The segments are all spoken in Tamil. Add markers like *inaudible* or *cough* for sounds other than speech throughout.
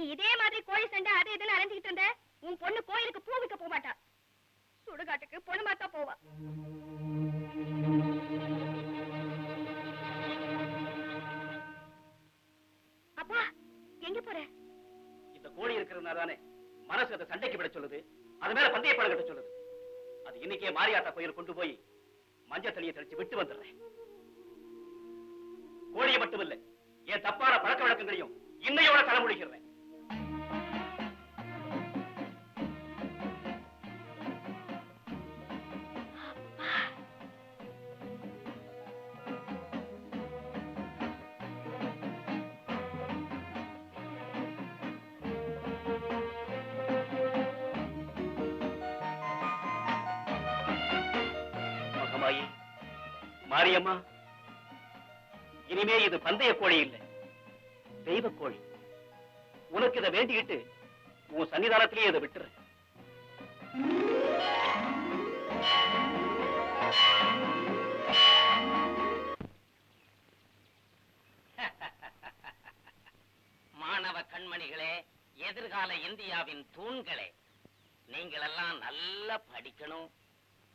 நீ இதே மாதிரி கோழி சண்டை அது இதுன்னு அலைஞ்சுக்கிட்டு இருந்த உன் பொண்ணு கோயிலுக்கு பூ விற்க போக மாட்டா. சுடுகாட்டுக்கு பொண்ணு மாத்தா போவா. அப்பா எங்க போற? இந்த கோழி இருக்கிறதுனால தானே மனசு அதை சண்டைக்கு விட சொல்லுது. அது மேல பந்தய படம் கட்ட சொல்லுது. அது இன்னைக்கே மாரியாத்தா கோயில் கொண்டு போய் மஞ்சள் தண்ணியை தெளிச்சு விட்டு வந்துடுறேன். கோழியை மட்டும் இல்ல என் தப்பான பழக்க வழக்கங்களையும் இன்னையோட தலைமுடிக்கிறேன் மாரியம்மா இனிமே இது பந்தய கோழி இல்லை. தெய்வ கோழி. உனக்கு இதை வேண்டிக்கிட்டு உன் சன்னிதானத்திலேயே இதை விட்டுரு *laughs* மாணவ கண்மணிகளே எதிர்கால இந்தியாவின் தூண்களே நீங்கள் எல்லாம் நல்லா படிக்கணும்.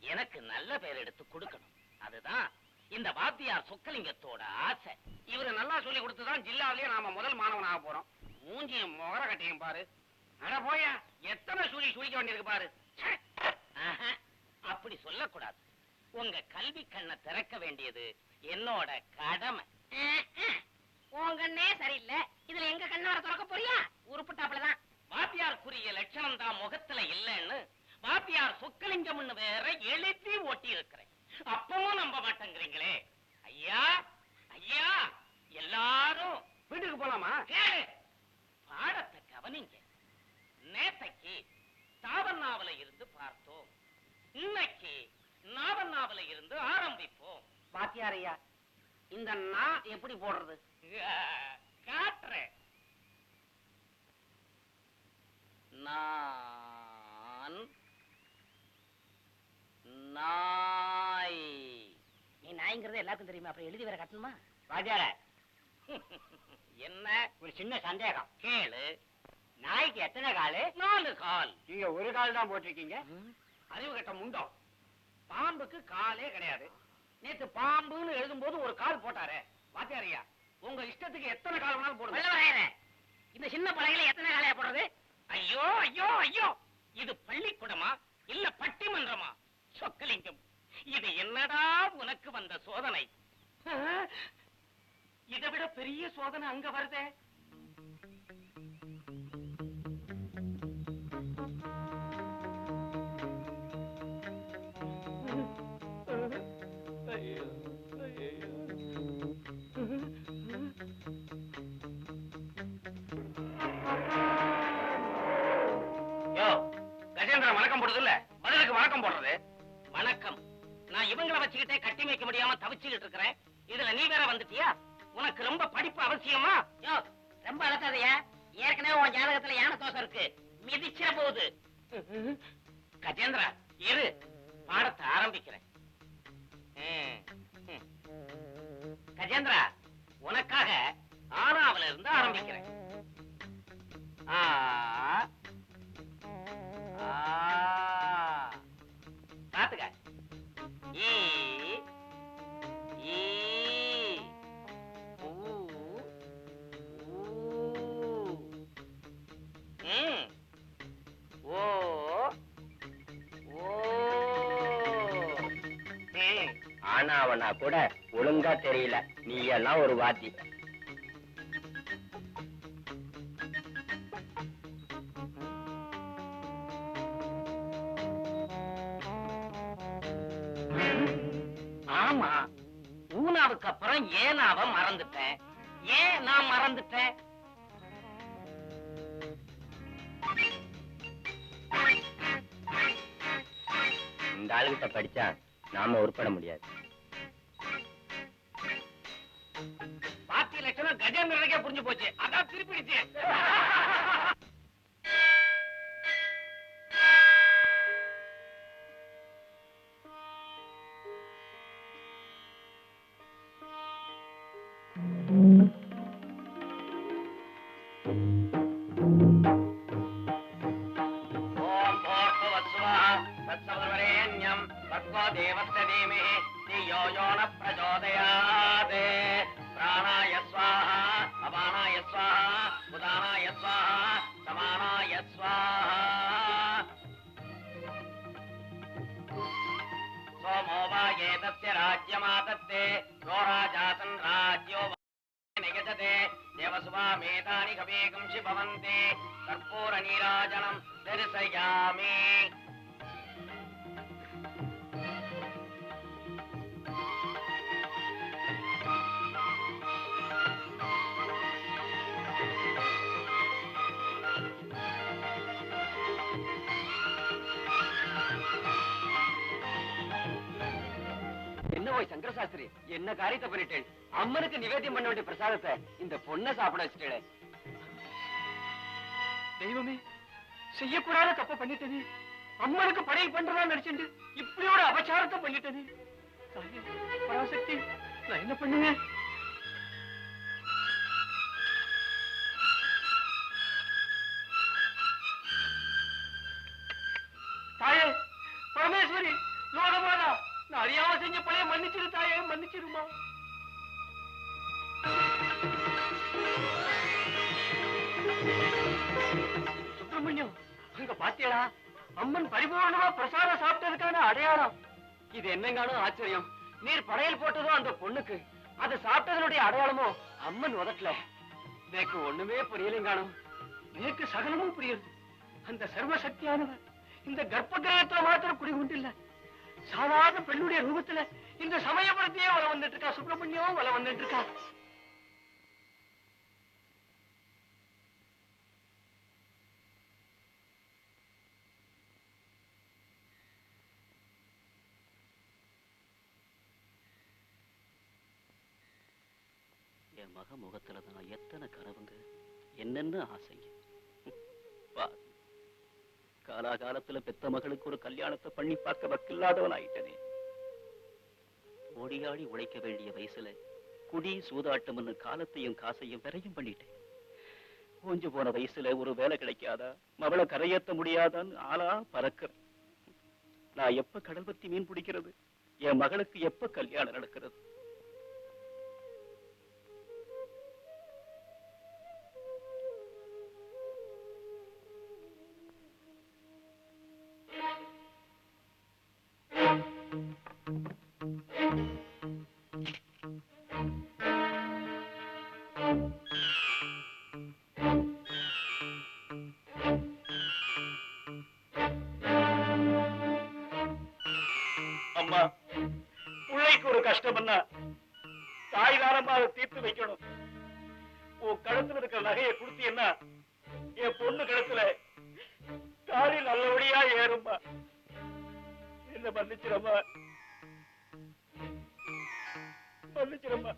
எனக்கு நல்ல பேர் எடுத்து கொடுக்கணும். அதுதான் இந்த வாத்தியார் சொக்கலிங்கத்தோட ஆசை. இவரு நல்லா சொல்லி கொடுத்துதான் ஜில்லாவிலேயே நாம முதல் மாணவனாக போறோம். மூஞ்சியும் முகர கட்டியும் பாரு. அட போயா எத்தனை சுழி சுழிக்க வேண்டியிருக்கு பாரு. அப்படி சொல்லக்கூடாது. உங்க கல்வி கண்ணை திறக்க வேண்டியது என்னோட கடமை. உன் கண்ணே சரியில்லை. இதுல எங்க கண்ணார திறக்க போறியா? உருப்புட்டாப்புலதான் வாத்தியாருக்குரிய லட்சணம் தான் முகத்துல இல்லைன்னு வாத்தியார் சொக்கலிங்கம்னு வேற எழுதி ஓட்டி இருக்கிறேன் அப்பவும் நம்ப மாட்டேங்கிறீங்களே ஐயா ஐயா எல்லாரும் வீட்டுக்கு போலாமா கேளு பாடத்தை கவனிங்க நேத்தைக்கு தாவண்ணாவில இருந்து பார்த்தோம் இன்னைக்கு நாவண்ணாவில இருந்து ஆரம்பிப்போம் பாத்தியாரையா இந்த நான் எப்படி போடுறது? காட்டுறேன் நான் நாய். நீ நாய்ங்கிறது எல்லாருக்கும் தெரியுமா? அப்புறம் எழுதி வேற கட்டணுமா? வாத்தியார *laughs* என்ன? ஒரு சின்ன சந்தேகம். கேளு. நாய்க்கு எத்தனை காலு? நாலு கால். நீங்க ஒரு கால் தான் போட்டிருக்கீங்க. அறிவு கட்ட முண்டம் பாம்புக்கு காலே கிடையாது. நேத்து பாம்புன்னு எழுதும்போது ஒரு கால் போட்டாரே. வாத்தியாரையா உங்க இஷ்டத்துக்கு எத்தனை கால் வேணாலும் போடுங்க. இந்த சின்ன பழகையில எத்தனை காலையா போடுறது? ஐயோ ஐயோ ஐயோ! இது பள்ளிக்கூடமா? இல்ல பட்டிமன்றமா? சொக்கலிங்கம். இது என்னடா உனக்கு வந்த சோதனை? இதை விட பெரிய சோதனை அங்க வருதே. கஜேந்திரன் இல்ல பதிலுக்கு வணக்கம் போடுறது. வணக்கம். நான் இவங்களை வச்சுக்கிட்டே கட்டி வைக்க முடியாம தவிச்சுக்கிட்டு இருக்கிறேன். இதுல நீ வேற வந்துட்டியா? உனக்கு ரொம்ப படிப்பு அவசியமா? யோ ரொம்ப அழகாதையா ஏற்கனவே உன் ஜாதகத்துல யானை தோசை இருக்கு. மிதிச்சிட போகுது. கஜேந்திரா இரு. பாடத்தை ஆரம்பிக்கிறேன். கஜேந்திரா உனக்காக ஆறாவல இருந்து ஆரம்பிக்கிறேன். ஆ கூட ஒழுங்கா தெரியல. நீ எல்லாம் ஒரு வாத்தி. ஆமா ஊனாவுக்கு அப்புறம் ஏனாவ மறந்துட்டேன்? ஏன் நான் மறந்துட்டேன்? இந்த ஆளுகிட்ட படிச்சா நாம உருப்பட முடியாது. பாத்தி ஆயிடுச்சுன்னா கஜேந்திரனுக்கே புரிஞ்சு போச்சு அதான் திருப்பிடுச்சு ஓம் போர்பவத்சுவः தத்சவரேண்யம் தத்வோ தேவஸ்ய தீமஹி క్షమాతత్తే యో రాజాసన్ రాజ్యో నిగజతే. దేవసువామేతాని కవేకంసి భవంతి. కర్పూర నీరాజనం దర్శయామి. சாஸ்திரி என்ன காரியத்தை பண்ணிட்டேன்? அம்மனுக்கு நிவேதியம் பண்ண வேண்டிய பிரசாதத்தை இந்த பொண்ணை சாப்பிட வச்சுட்டே தெய்வமே செய்யக்கூடாத தப்ப பண்ணிட்டேனே. அம்மனுக்கு படை பண்றதா நடிச்சுட்டு இப்படியோட அபச்சாரத்தை பண்ணிட்டேனே. பராசக்தி நான் என்ன பண்ணுவேன்? மன்னிச்சிருமா? சுப்பிரமணியம் அங்க பாத்தியடா. அம்மன் பரிபூர்ணமா பிரசாதம் சாப்பிட்டதுக்கான அடையாளம். இது என்னங்கானோ ஆச்சரியம். நீர் படையல் போட்டதோ அந்த பொண்ணுக்கு. அதை சாப்பிட்டதனுடைய அடையாளமோ அம்மன் உதட்டல. எனக்கு ஒண்ணுமே புரியலைங்கானோ எனக்கு சகலமும் புரியுது. அந்த சர்வசக்தியானவர் இந்த கர்ப்ப கிரகத்துல மாத்திரம் குடிகொண்டில்ல. அழகான பெண்ணுடைய ரூபத்துல இந்த சமயபுரத்தையே வள வந்துட்டு இருக்கா சுப்பிரமணியம் வள வந்துட்டு இருக்கா என் மக முகத்துல தான் எத்தனை கனவுங்க? என்னென்ன ஆசைங்க. காலாகாலத்துல பெத்த மகளுக்கு ஒரு கல்யாணத்தை பண்ணி பார்க்க வக்கில்லாதவன் ஆயிட்டனே ஓடியாடி உழைக்க வேண்டிய வயசுல குடி சூதாட்டம்னு காலத்தையும் காசையும் விரையும் பண்ணிட்டேன். ஓஞ்சு போன வயசுல ஒரு வேலை கிடைக்காதா? மவளை கரையேத்த முடியாதான்னு ஆளா பறக்கிறேன். நான் எப்ப கடல் பத்தி மீன் பிடிக்கிறது? என் மகளுக்கு எப்ப கல்யாணம் நடக்கிறது? அம்மா பிள்ளைக்கு ஒரு கஷ்டம்னா தாய் தாரமா அதை தீர்த்து வைக்கணும். உன் கழுத்துல இருக்கிற நகையை கொடுத்தீன்னா என் பொண்ணு கழுத்துல தாலி நல்லபடியா ஏறும்மா என்ன மன்னிச்சிரம்மா மன்னிச்சிரம்மா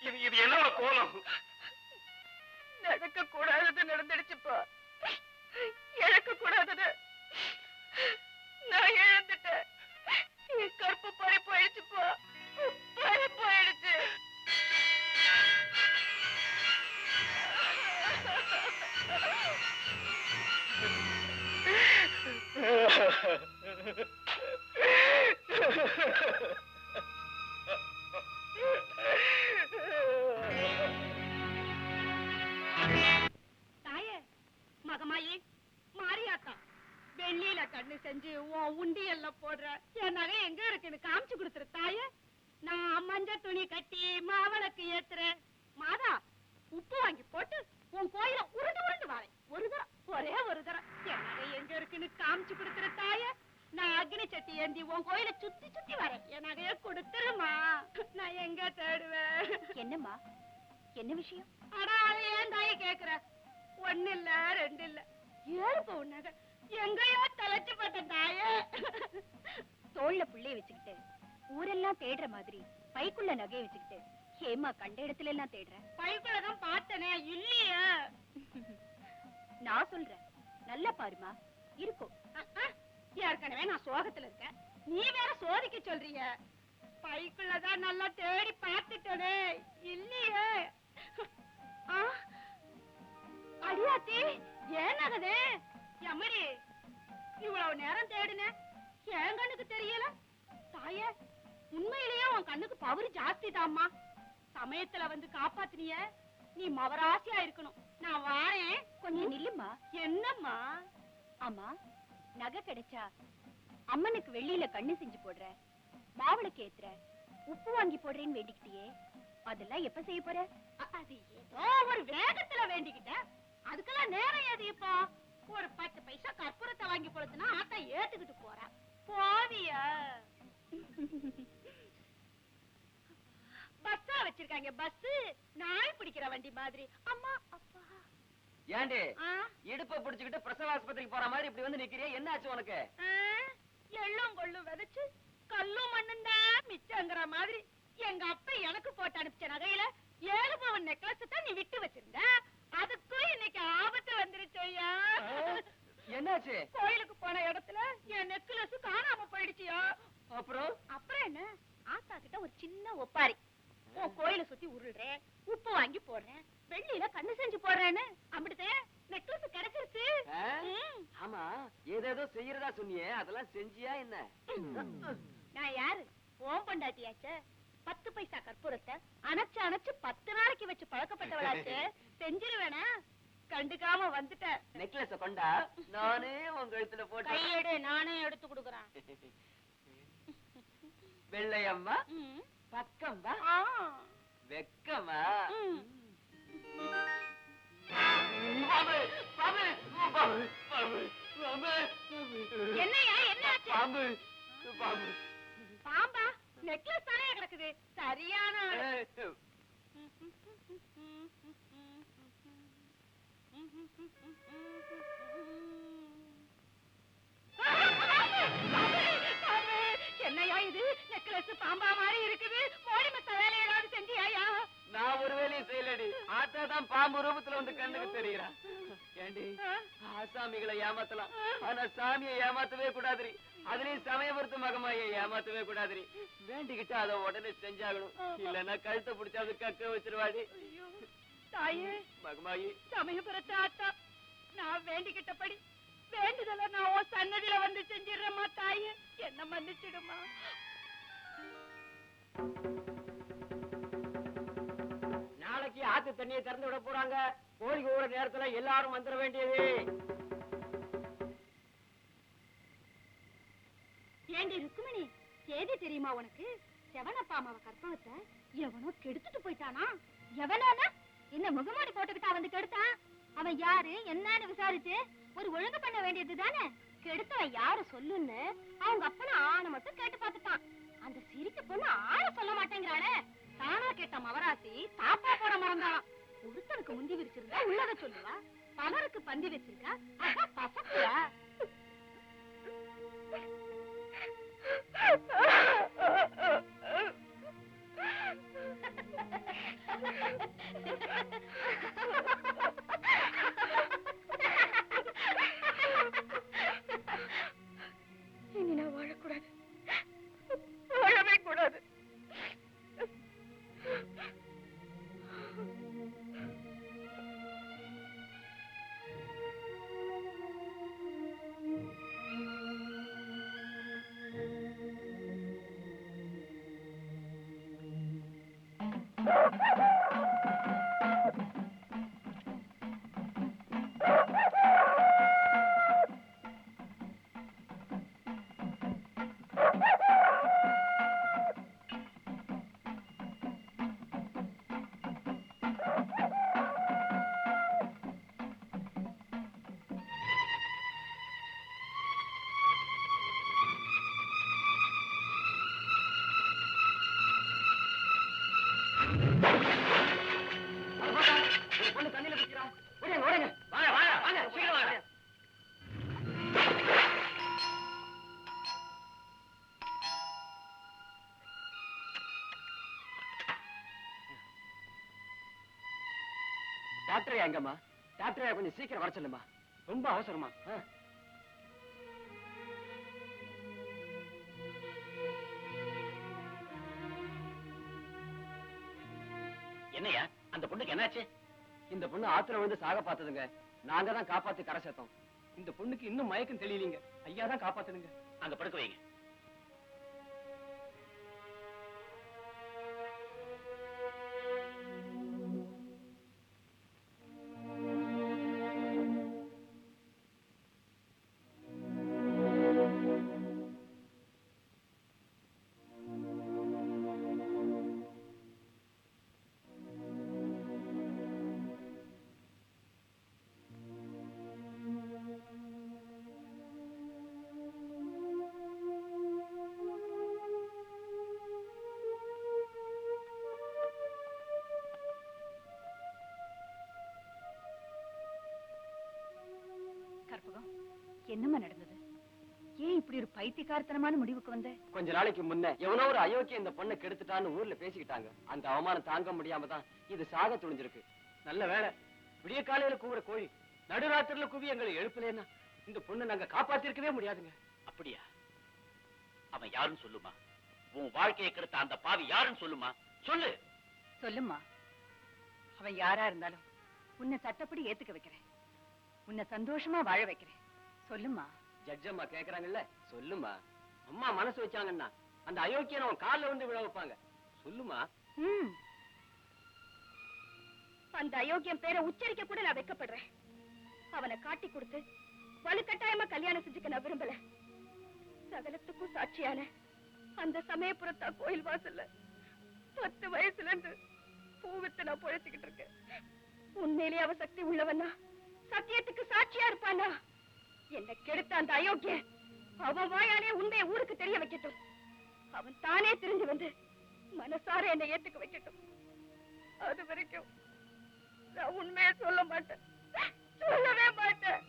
இது இது என்னோட கோலம். நடக்க கூடாதது நடந்துடுச்சுப்பா. உன் உண்டியல்ல போடுற. என் நகை எங்க இருக்குன்னு காமிச்சு கொடுத்துரு தாயே. நான் மஞ்சள் துணி கட்டி மாவளக்கு ஏத்துறேன் மாதா உப்பு வாங்கி போட்டு உன் கோயில உருண்டு உருண்டு வரேன் ஒரு தரம் ஒரே ஒரு தரம் என் நகை எங்க இருக்குன்னு காமிச்சு கொடுத்துரு தாயே. நான் அக்னி சட்டி ஏந்தி உன் கோயில சுத்தி சுத்தி வரேன். என் நகைய கொடுத்துருமா. நான் எங்க தேடுவேன்? என்னம்மா? என்ன விஷயம்? அடா அதை ஏன் தாயே கேக்குற? ஒண்ணு இல்ல ரெண்டு இல்ல பவுன் நகை. எங்கேயோ தொலைச்சு போட்ட தாயே. தோல்ல புள்ளைய வச்சுக்கிட்டு ஊரெல்லாம் தேடுற மாதிரி பைக்குள்ள நகைய வச்சுக்கிட்டு ஏமா கண்ட இடத்துல எல்லாம் தேடுற. பைக்குள்ளதான் பார்த்தனே இல்லையே. நான் சொல்றேன். நல்லா பாருமா. இருக்கும் ஏற்கனவே நான் சோகத்துல இருக்கேன். நீ வேற சோதிக்க சொல்றீங்க பைக்குள்ளதான் நல்லா தேடி பார்த்துட்டனே. இல்லையே. அடியாத்தி ஏன் நகதே? எம்மடி இவ்வளவு நேரம் தேடின? என் கண்ணுக்கு தெரியல. தாயே உண்மையிலேயே உன் கண்ணுக்கு பவரு ஜாஸ்தி தாம்மா சமயத்துல வந்து காப்பாத்தினிய நீ மவராசியா இருக்கணும். நான் வாரேன். கொஞ்சம் நில்லுமா என்னம்மா? ஆமா நகை கிடைச்சா அம்மனுக்கு வெள்ளியில கண்ணு செஞ்சு போடுற மாவளுக்கு ஏத்துற உப்பு வாங்கி போடுறேன்னு வேண்டிக்கிட்டியே. அதெல்லாம் எப்ப செய்ய போற? அது ஏதோ ஒரு வேகத்துல வேண்டிக்கிட்டேன் அதுக்கெல்லாம் நேரம் ஏது இப்போ? ஒரு பத்து பைசா கற்பூரத்தை வாங்கி கொடுத்தனா ஆத்தா ஏத்துக்கிட்டு போறா. போவியா? பஸ்ஸா வச்சிருக்காங்க பஸ் நாய் பிடிக்கிற வண்டி மாதிரி. அம்மா அப்பா. ஏண்டி? இடுப்ப பிடிச்சுக்கிட்டு பிரசவ ஆஸ்பத்திரிக்கு போற மாதிரி இப்படி வந்து நிக்கிறியா? என்ன ஆச்சு உனக்கு எள்ளும் கொள்ளும் விதைச்சு கல்லும் மண்ணும் தான் மிச்சங்கிற மாதிரி. எங்க அப்பா எனக்கு போட்டு அனுப்பிச்ச நகையில ஏழு பவன் நெக்லஸ் தான் நீ விட்டு வச்சிருந்த அதுக்கும் இன்னைக்கு ஆபத்து வந்துருச்சு ஐயா என்னாச்சு? கோயிலுக்கு போன இடத்துல என் நெக்லஸ் காணாம போயிடுச்சியா? அப்புறம்? அப்புறம் என்ன? ஆத்தா கிட்ட ஒரு சின்ன ஒப்பாரி. உன் கோயிலை சுத்தி உருள்றேன் உப்பு வாங்கி போடுறேன் வெள்ளியில கண்ணு செஞ்சு போடுறேன்னு. அப்படித்தே நெக்லஸ் கிடைச்சிருச்சு. ஆமா ஏதேதோ செய்யறதா சொன்னியே அதெல்லாம் செஞ்சியா என்ன? நான் யாரு? ஓம் பொண்டாட்டியாச்சே. பத்து பைசா கற்பூரத்தை அணைச்சு அணைச்சு பத்து நாளைக்கு வச்சு பழக்கப்பட்டவளாச்சே. *laughs* செஞ்சிருவேனா? கண்டுக்காம வந்துட்டேன். நெக்லஸ கொண்டா? நானே உங்க கழுத்துல போட்டு கையெடு நானே எடுத்து கொடுக்குறேன். வெள்ளையம்மா? ம். பக்கம் வா ஆ. வெக்கமா? என்னய்யா என்ன ஆச்சு பாம்பு பாம்பு பாம்பா நெக்லஸ் தானே கிடக்குது. சரியான ஆளு. ஏய், என்னையா இது? நெக்லஸ் பாம்பா மாதிரி இருக்குது. மோடி மத்த வேலை ஏதாவது செஞ்சியாயா? நான் ஒரு வேலையும் செய்யலடி. ஆத்தா தான் பாம்பு ரூபத்துல வந்து கண்ணுக்கு தெரியுறா. ஏண்டி? ஆசாமிகளை ஏமாத்தலாம். ஆனா சாமியை ஏமாத்தவே கூடாதுரி அதுலயும் சமயபுரத்து மகமாயை ஏமாத்தவே கூடாதுரி வேண்டிக்கிட்டு அதை உடனே செஞ்சாகணும். இல்லன்னா கழுத்தை பிடிச்சாது கக்க வச்சிருவாடி. தாயே மகமாயி. சமயபுரத்து ஆத்தா நான் வேண்டிக்கிட்டபடி வேண்டுதல நான் உன் சன்னதியில வந்து செஞ்சிடுறேம்மா தாயே. என்ன மன்னிச்சிடுமா நாளைக்கு ஆத்து தண்ணியை திறந்து விட போறாங்க. கோழி ஊற நேரத்துல எல்லாரும் வந்துட வேண்டியது. ஏண்டி ருக்குமணி செய்தி தெரியுமா உனக்கு? செவனப்பாமாவ கற்பகத்தை எவனோ கெடுத்துட்டு போயிட்டானா? எவனானா என்ன முகமூடி போட்டுக்கிட்டா வந்து கெடுத்தான் அவன் யாரு என்னன்னு விசாரிச்சு ஒரு ஒழுங்கு பண்ண வேண்டியது தானே? கெடுத்தவன் யாரு சொல்லுன்னு அவங்க அப்பன ஆன மட்டும் கேட்டு பார்த்துட்டான். அந்த சிரிக்க பொண்ணு ஆள சொல்ல மாட்டேங்கிறாளே. தானா கேட்ட மவராசி தாப்பா போட மறந்தான். ஒருத்தனுக்கு முந்தி விரிச்சிருந்தா உள்ளத சொல்லுவா. பலருக்கு பந்தி வச்சிருக்கா. அதான் பசக்குவா Oh, *laughs* டாக்டர் எங்கம்மா டாக்டர் கொஞ்சம் சீக்கிரம் வர சொல்லுமா ரொம்ப அவசரமா என்னையா அந்த பொண்ணுக்கு என்னாச்சு? இந்த பொண்ணு ஆத்துல வந்து சாக பார்த்ததுங்க. நாங்க தான் காப்பாத்தி கரை சேர்த்தோம். இந்த பொண்ணுக்கு இன்னும் மயக்கம் தெரியலீங்க. ஐயா தான் காப்பாத்துனுங்க. அங்க படுக்க வைங்க. கற்பகம் என்னம்மா நடந்தது? ஏன் இப்படி ஒரு பைத்தியக்காரத்தனமான முடிவுக்கு வந்த? கொஞ்ச நாளைக்கு முன்ன எவனோ ஒரு அயோக்கிய இந்த பொண்ணை கெடுத்துட்டான்னு ஊர்ல பேசிக்கிட்டாங்க. அந்த அவமானம் தாங்க முடியாம தான் இது சாக துணிஞ்சிருக்கு. நல்ல வேலை விடிய காலையில கூவுற கோழி நடுராத்திரில கூவி எங்களை எழுப்பலேன்னா இந்த பொண்ணை நாங்க காப்பாத்திருக்கவே முடியாதுங்க. அப்படியா? அவன் யாருன்னு சொல்லுமா? உன் வாழ்க்கையை கெடுத்த அந்த பாவி யாருன்னு சொல்லுமா? சொல்லு. சொல்லும்மா. அவன் யாரா இருந்தாலும் உன்னை சட்டப்படி ஏத்துக்க வைக்கிறேன். உன்னை சந்தோஷமா வாழ வைக்கிறேன். சொல்லும்மா. ஜட்ஜ் அம்மா கேக்குறாங்கல்ல? சொல்லுமா அம்மா மனசு வச்சாங்கன்னா அந்த அயோக்கியனை அவன் கால்ல வந்து விழ வைப்பாங்க. சொல்லுமா ம். அந்த அயோக்கியம் பேரை உச்சரிக்க கூட நான் வெக்கப்படுறேன். அவனை காட்டி கொடுத்து வலுக்கட்டாயமா கல்யாணம் செஞ்சுக்க நான் விரும்பல. சகலத்துக்கும் சாட்சியான அந்த சமயபுரத்தா கோயில் வாசல்ல பத்து வயசுல இருந்து பூவித்து நான் பொழைச்சுக்கிட்டு இருக்கேன். உண்மையிலேயே அவ சக்தி உள்ளவனா சத்தியத்துக்கு சாட்சியா இருப்பானா? என்ன கெடுத்த அந்த அயோக்கியன் அவன் வாயாலே உண்மையை ஊருக்கு தெரிய வைக்கட்டும். அவன் தானே தெரிஞ்சு வந்து மனசார என்னை ஏத்துக்க வைக்கட்டும். அது வரைக்கும் நான் உண்மையை சொல்ல மாட்டேன். சொல்லவே மாட்டேன்.